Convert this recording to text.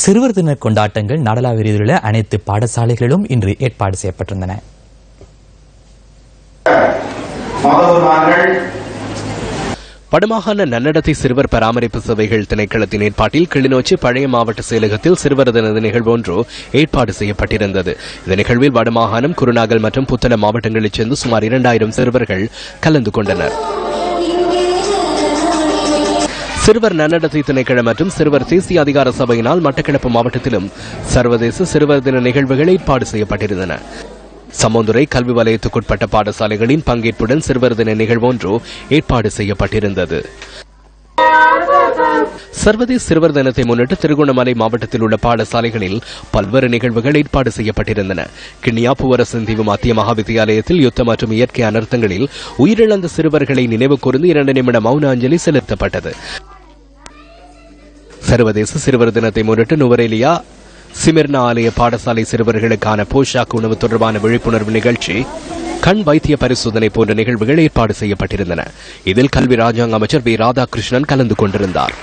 சிறுவர் தின கொண்டாட்டங்கள் நாடளாவிரியில் உள்ள அனைத்து பாடசாலைகளிலும் இன்று ஏற்பாடு செய்யப்பட்டிருந்தன. வடமாகாண நன்னடத்தை சிறுவர் பராமரிப்பு சேவைகள் திணைக்களத்தின் ஏற்பாட்டில் கிளிநொச்சி பழைய மாவட்ட செயலகத்தில் சிறுவர் தின நிகழ்வு ஒன்று ஏற்பாடு செய்யப்பட்டிருந்தது. இந்த நிகழ்வில் வடமாகாணம் குருநாகல் மற்றும் புத்தளம் மாவட்டங்களைச் சேர்ந்து சுமார் இரண்டாயிரம் சிறுவர்கள் கலந்து கொண்டனர். சிறுவர் நன்னடத்தை திணைக்களம் மற்றும் சிறுவர் தேசிய அதிகார சபையினால் மட்டக்களப்பு மாவட்டத்திலும் சர்வதேச சிறுவர் தின நிகழ்வுகள் ஏற்பாடு செய்யப்பட்டிருந்தன. சமந்துரை கல்வி வலயத்துக்குட்பட்ட பாடசாலைகளின் பங்கேற்புடன் சிறுவர் தின நிகழ்வு ஒன்று ஏற்பாடு செய்யப்பட்டிருந்தது. சர்வதேச சிறுவர் தினத்தை முன்னிட்டு திருகோணமலை மாவட்டத்தில் உள்ள பாடசாலைகளில் பல்வேறு நிகழ்வுகள் ஏற்பாடு செய்யப்பட்டிருந்தன. கிண்ணியா தீவு மத்திய மகாவித்தியாலயத்தில் யுத்த மற்றும் இயற்கை அனர்த்தங்களில் உயிரிழந்த சிறுவர்களை நினைவு கூர்ந்து இரண்டு நிமிட மௌன அஞ்சலி செலுத்தப்பட்டது. சர்வதேச சிறுவர் தினத்தை முன்னிட்டு நுவரேலியா சிமிர்னா ஆலய பாடசாலை சிறுவர்களுக்கான போஷாக் உணவு தொடர்பான விழிப்புணர்வு நிகழ்ச்சி கண் வைத்திய பரிசோதனை போன்ற நிகழ்வுகள் ஏற்பாடு செய்யப்பட்டிருந்தன. இதில் கல்வி ராஜாங்க அமைச்சர் வி. ராதாகிருஷ்ணன் கலந்து கொண்டிருந்தார்.